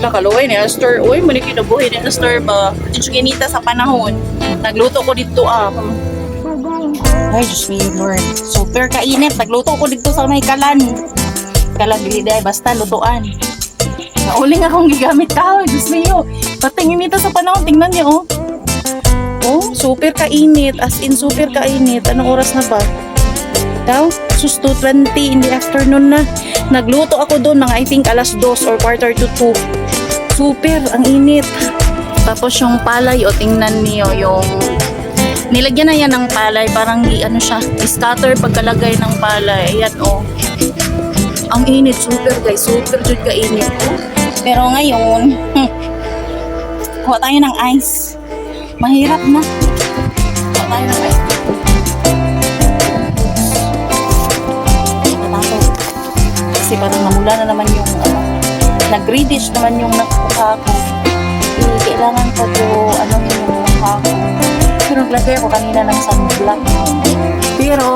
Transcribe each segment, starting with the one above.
Nakaluway ni Esther. Uy, maniki na buhay ni Esther ba? Dito ginita sa panahon. Nagluto ko dito ah. Ay, Diyos me, Lord. Super kainit. Nagluto ko dito sa may kalan. Kalan, dili dahil basta lutuan. Nauling akong gigamit ka. Ay, Diyos me, oh. Patingin nito sa panahon. Tingnan niyo, oh. Oh, super kainit. As in, super kainit. Anong oras na ba? Daw, sus 2.20 in the afternoon na. Nagluto ako doon mga I think alas 2 or quarter to 2. Super, ang init. Tapos yung palay, o tingnan niyo yung nilagyan na yan ng palay. Parang ano siya, scatter pagkalagay ng palay. Ayan o. Ang init, super guys. Super jud kainit. Pero ngayon, hmm, kuha tayo ng ice. Mahirap na. Kuha tayo ng ice. Kasi parang namula na naman yung ano, nag-reddish naman yung nakuha ko. Eh, kailangan ko to, ano yung mukha ko. Pero naglagay ako kanina ng sunblock. Pero,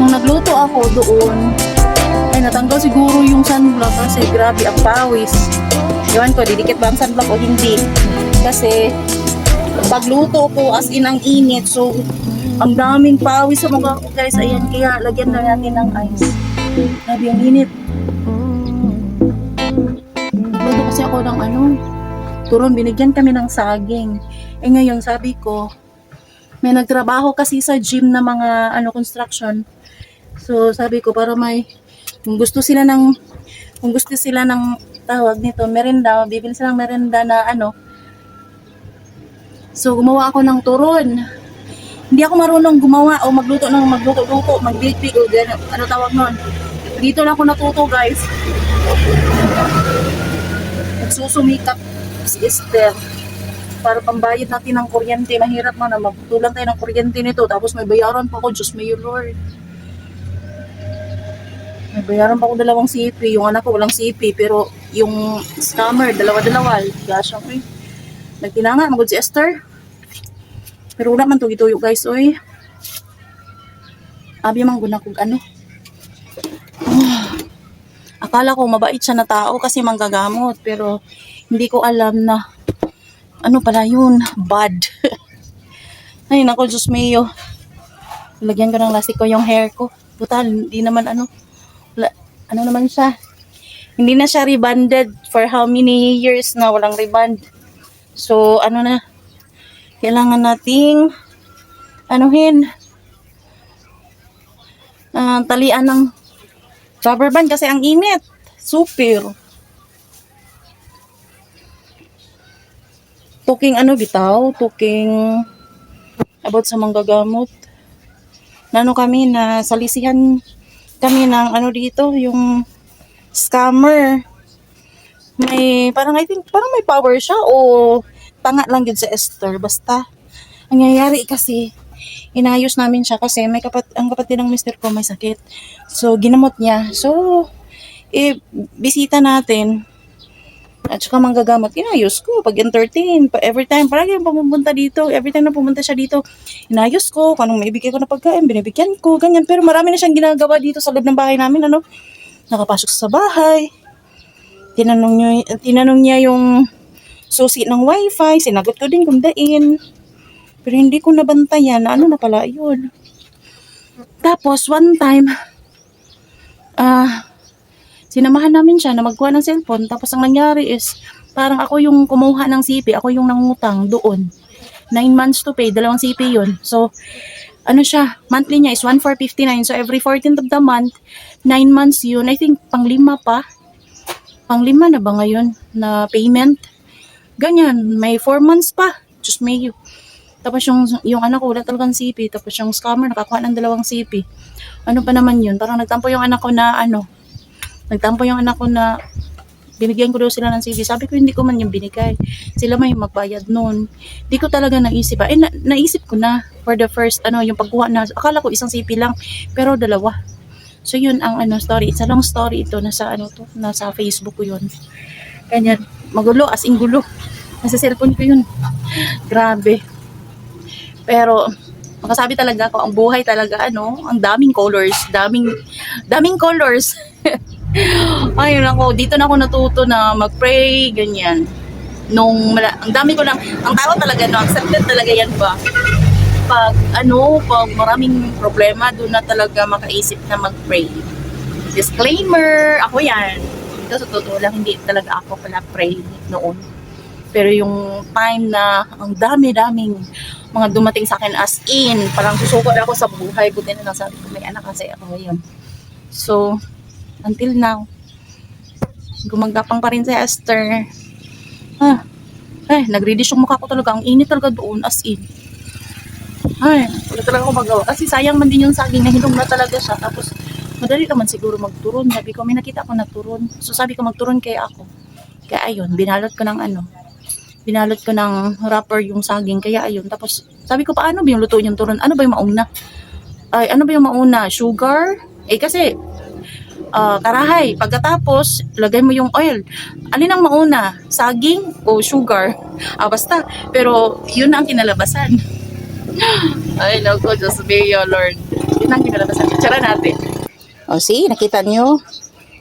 nung nagluto ako doon, ay natanggal siguro yung sunblock kasi grabe ang pawis. Ewan ko, didikit ba ang sunblock o hindi. Kasi, pagluto ko as in ang init, so, ang daming pawis sa mukha ko guys. Ayan, kaya lagyan na natin ng ice. Grabe ang init. Kasi ako ng ano, turon, binigyan kami ng saging. Eh ngayon, sabi ko, may nagtrabaho kasi sa gym na mga ano construction. So, sabi ko, para may, kung gusto sila ng, kung gusto sila ng tawag nito, merenda, bibili silang merenda na ano. So, gumawa ako ng turon. Hindi ako marunong gumawa o magluto ng magluto-luto, magbibig o gano'n. Ano tawag nun? Dito lang ako natuto, guys. Nagsusumikap si Esther para pambayad natin ng kuryente. Mahirap man na magtulang tayo ng kuryente nito. Tapos may bayaran pa ako. Diyos may Lord. May bayaran pa ako dalawang CP. Yung anak ko walang CP. Pero yung scammer, dalawa-dalawa. Gosh, okay. Nagtinanga, magod si Esther. Pero wala man to gituyo guys, oy. Abi man guna kog ano. Akala ko mabait siya na tao kasi manggagamot. Pero hindi ko alam na ano pala yun, bad. Ay, nako, Diyos mayo. Lagyan ko ng lasiko yung hair ko. Butal, hindi naman ano, wala, ano naman siya. Hindi na siya rebanded for how many years na walang reband. So, ano na, kailangan nating anuhin, ah, talian ng rubber band kasi ang init. Super. Tuking ano bitaw, tuking about sa manggagamot. Nano kami na salisihan kami ng ano dito, yung scammer. May, parang I think, parang may power siya o tanga lang yun sa Esther. Basta, ang nangyayari kasi, inayos namin siya kasi may kapat, ang kapatid ng mister ko may sakit. So, ginamot niya. So, eh, bisita natin, at saka manggagamot, inayos ko. Pag entertain, pa every time, parang yung pumunta dito, every time na pumunta siya dito, inayos ko, kung anong maibigay ko na pagkain, binibigyan ko, ganyan. Pero marami na siyang ginagawa dito sa loob ng bahay namin, ano, nakapasok sa bahay, tinanong niya, tinanong niya yung susi ng wifi, sinagot ko din kung dain. Pero hindi ko nabantayan na ano na pala yun. Tapos, one time, ah, sinamahan namin siya na magkuha ng cellphone. Tapos ang nangyari is, parang ako yung kumuha ng CP, ako yung nangutang doon. Nine months to pay, dalawang CP yun. So, ano siya, monthly niya is 1,459. So, every 14th of the month, nine months yun. I think, pang lima pa. Pang lima na ba ngayon na payment? Ganyan, may 4 months pa. Just may you. Tapos yung, yung anak ko, wala talagang CP. Tapos yung scammer, nakakuha ng dalawang CP. Ano pa naman yun? Parang nagtampo yung anak ko na ano, nagtampo yung anak ko na binigyan ko daw sila ng CD. Sabi ko, hindi ko man yung binigay. Sila may magbayad noon. Hindi ko talaga naisip. Ah. Eh, na, naisip ko na for the first, ano, yung pagkuha na, akala ko isang CP lang, pero dalawa. So, yun ang ano, story. It's a long story ito. Nasa, ano to, nasa Facebook ko yun. Ganyan. Magulo, as in gulo. Nasa cellphone ko yun. Grabe. Pero, Makasabi talaga ako, ang buhay talaga, ano, ang daming colors, daming, daming colors. Ayun ako, dito na ako natuto na mag-pray, ganyan. Nung, ang dami ko lang, ang tao talaga, no, accepted talaga yan ba? Pag, ano, pag maraming problema, doon na talaga makaisip na mag-pray. Disclaimer, ako yan. Ito sa totoo lang, hindi talaga ako pala pray noon. Pero yung time na ang dami-daming mga dumating sa akin as in, parang susukod ako sa buhay, buti na lang sabi ko, may anak kasi ako ngayon. So, until now, gumagapang pa rin si Esther. Ah, ay, nag-release yung mukha ko talaga. Ang init talaga doon, as in. Ay, wala talaga ako magawa. Kasi sayang man din yung saging na hinog na talaga siya. Tapos, madali naman siguro magturon. Sabi ko, may nakita ako nagturon. So, sabi ko, magturon kaya ako. Kaya ayun, binalot ko ng ano, binalot ko ng wrapper yung saging. Kaya ayun, tapos sabi ko, paano ba yung lutuin yung turon? Ano ba yung mauna? Ay, ano ba yung mauna? Sugar? Eh kasi, ah, karahay. Pagkatapos, lagay mo yung oil. Alin ang mauna? Saging o sugar? Ah, basta. Pero, yun ang kinalabasan. Ay, naku, Diyos mio, Lord. Yun ang kinalabasan. Tsara natin. O, see, nakita nyo?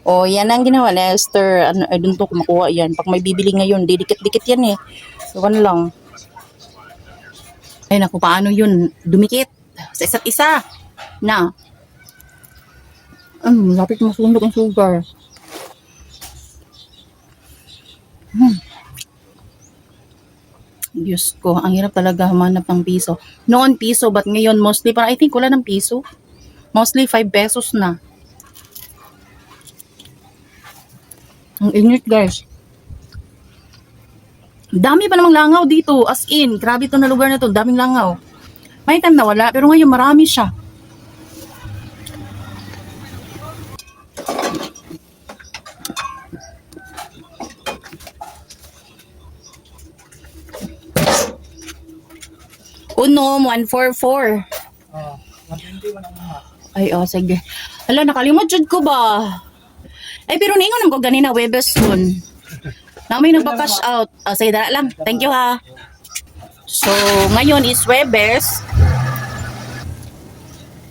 O, yan ang ginawa ni Esther. Ano, ay, doon to kumakuha yan. Pag may bibili ngayon, didikit-dikit yan eh. Iwan lang. Ay, naku, paano yun? Dumikit. Sa isa't isa. Na. Um, lapit masunog ang sugar. Hmm. Diyos ko, ang hirap talaga humanap ng piso. Noon piso, but ngayon mostly, parang I think wala ng piso. Mostly 5 pesos na. Ang init guys. Dami pa namang langaw dito. As in, grabe to na lugar na to. Daming langaw. May time na wala, pero ngayon marami siya. Unom, 144. Oh, 121 ang. Ay, oh, sige. Hala, nakalimot jud ko ba? Ay, pero ningon ko ganina, Webes yun. Na may nagpa-cash out. Oh, sige, dala lang. Thank you, ha. So, ngayon is Webes.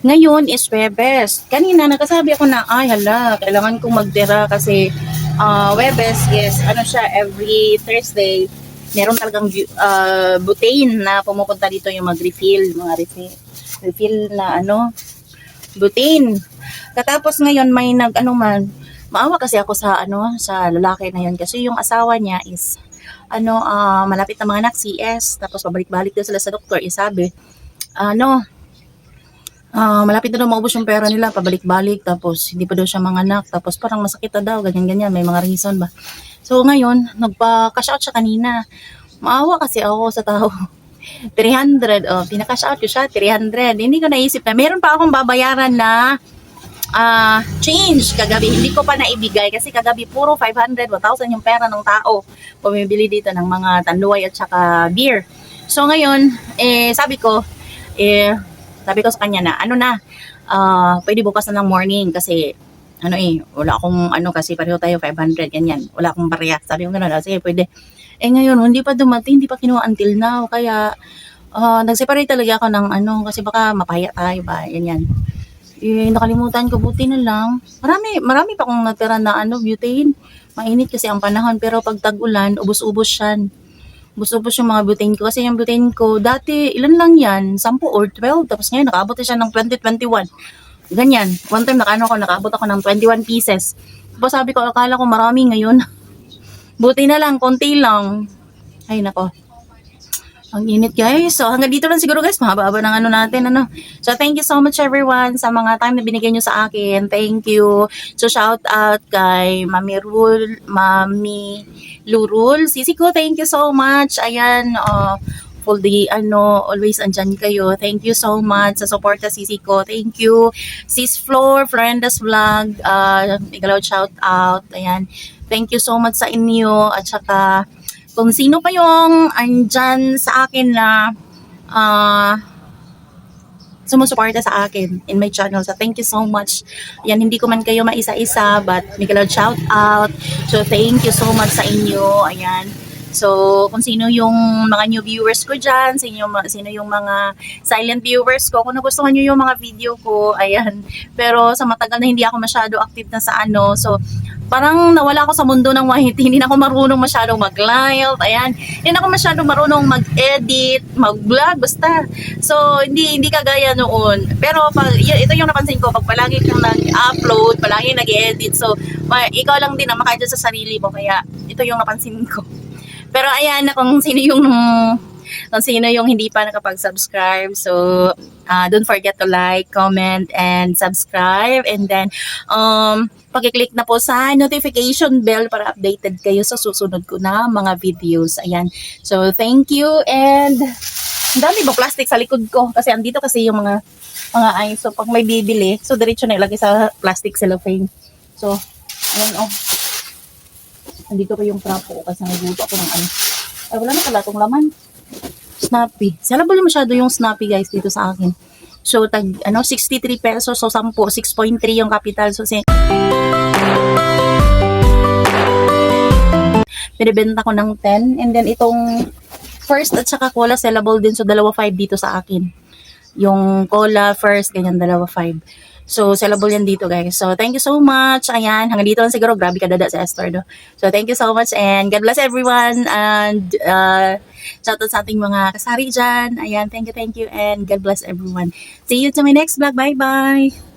Ngayon is Webes. Kanina, nagkasabi ako na, ay, hala, kailangan kong magtira kasi uh, Webes is, ano siya, every Thursday, meron talagang uh, butane na pumupunta dito yung mag-refill, mga refill, refill na ano, butane. Katapos ngayon may nag ano man, maawa kasi ako sa ano sa lalaki na yun. Kasi yung asawa niya is ano ah, malapit na mga anak CS tapos pabalik-balik daw sila sa doktor eh ano ah, malapit na daw maubos yung pera nila pabalik-balik. Tapos hindi pa daw siya mga anak. Tapos parang masakit na daw ganyan-ganyan may mga reason ba? So ngayon nagpa-cash out siya kanina. Maawa kasi ako sa tao. 300 oh pinaka-cash out ko siya 300 hindi ko naisip na meron pa akong babayaran na ah change kagabi. Hindi ko pa naibigay kasi kagabi puro 500, 1,000 yung pera ng tao. Pumibili dito ng mga tanduay at saka beer. So ngayon, eh, sabi ko, eh, sabi ko sa kanya na, ano na, ah pwede bukas na ng morning kasi, ano eh, wala akong, ano kasi pareho tayo 500, ganyan. Wala akong barya. Sabi ko gano'n, "Ah, sige, pwede. Eh ngayon, hindi pa dumating, hindi pa kinuha until now. Kaya, ah nag-separate talaga ako ng ano, kasi baka mapaya tayo ba, ganyan. Eh, nakalimutan ko, buti na lang. Marami, marami pa akong natira na ano, butane. Mainit kasi ang panahon, pero pag tag-ulan, ubos-ubos yan. Ubos-ubos yung mga butane ko. Kasi yung butane ko, dati, ilan lang yan? 10 or 12. Tapos ngayon, nakaabot na siya ng 2021. Ganyan. One time, nakaano ako, nakaabot ako ng 21 pieces. Tapos sabi ko, akala ko marami ngayon. Buti na lang, konti lang. Ay, nako. Ang init guys. So hanggang dito lang siguro guys. Mahaba-haba ng ano natin. Ano. So thank you so much everyone sa mga time na binigay nyo sa akin. Thank you. So shout out kay Mami Rul, Mami Lurul. Sisi ko, thank you so much. Ayan, uh, full day, ano, always andyan kayo. Thank you so much sa support sa sisi ko. Thank you. Sis Floor, Florenda's Vlog, uh, igalaw shout out. Ayan. Thank you so much sa inyo. At saka, kung sino pa yung andyan sa akin na ah sumusuporta sa akin in my channel. So, thank you so much. Yan, hindi ko man kayo maisa-isa, but Miguel shout out. So, thank you so much sa inyo. Ayan. So, kung sino yung mga new viewers ko dyan, sino, sino yung mga silent viewers ko, kung nagustuhan nyo yung mga video ko, ayan. Pero sa matagal na hindi ako masyado active na sa ano, so parang nawala ako sa mundo ng YT, hindi na ako marunong masyadong mag-live, ayan. Hindi na ako masyadong marunong mag-edit, mag-vlog, basta. So, hindi hindi kagaya noon. Pero pag, ito yung napansin ko, pag palagi kang nag-upload, palagi nag-edit, so ikaw lang din ang makadya sa sarili mo, kaya ito yung napansin ko. Pero ayan na kung sino yung kung sino yung hindi pa nakapag-subscribe. So, uh, don't forget to like, comment, and subscribe. And then, um, pag-click na po sa notification bell para updated kayo sa susunod ko na mga videos. Ayan. So, thank you. And, dami ba plastic sa likod ko? Kasi andito kasi yung mga mga ice. So, pag may bibili, so diretso na ilagay sa plastic cellophane. So, ayan oh. Andito ko yung trapo ko kasi nagluto ako ng ano. Ay, wala na pala itong laman. Snappy. Sellable masyado yung Snappy guys dito sa akin. So, tag, ano, 63 pesos. So, 10. 6.3 yung capital. So, si binibenta ko ng 10. And then, itong first at saka cola sellable din. So, dalawa 5 dito sa akin. Yung cola first, ganyan, dalawa 5. So, sellable yan dito, guys. So, thank you so much. Ayan, hanggang dito lang siguro. Grabe ka dada sa Esther, do. So, thank you so much and God bless everyone. And, uh, shoutout sa ating mga kasari dyan. Ayan, thank you, thank you. And God bless everyone. See you to my next vlog. Bye-bye.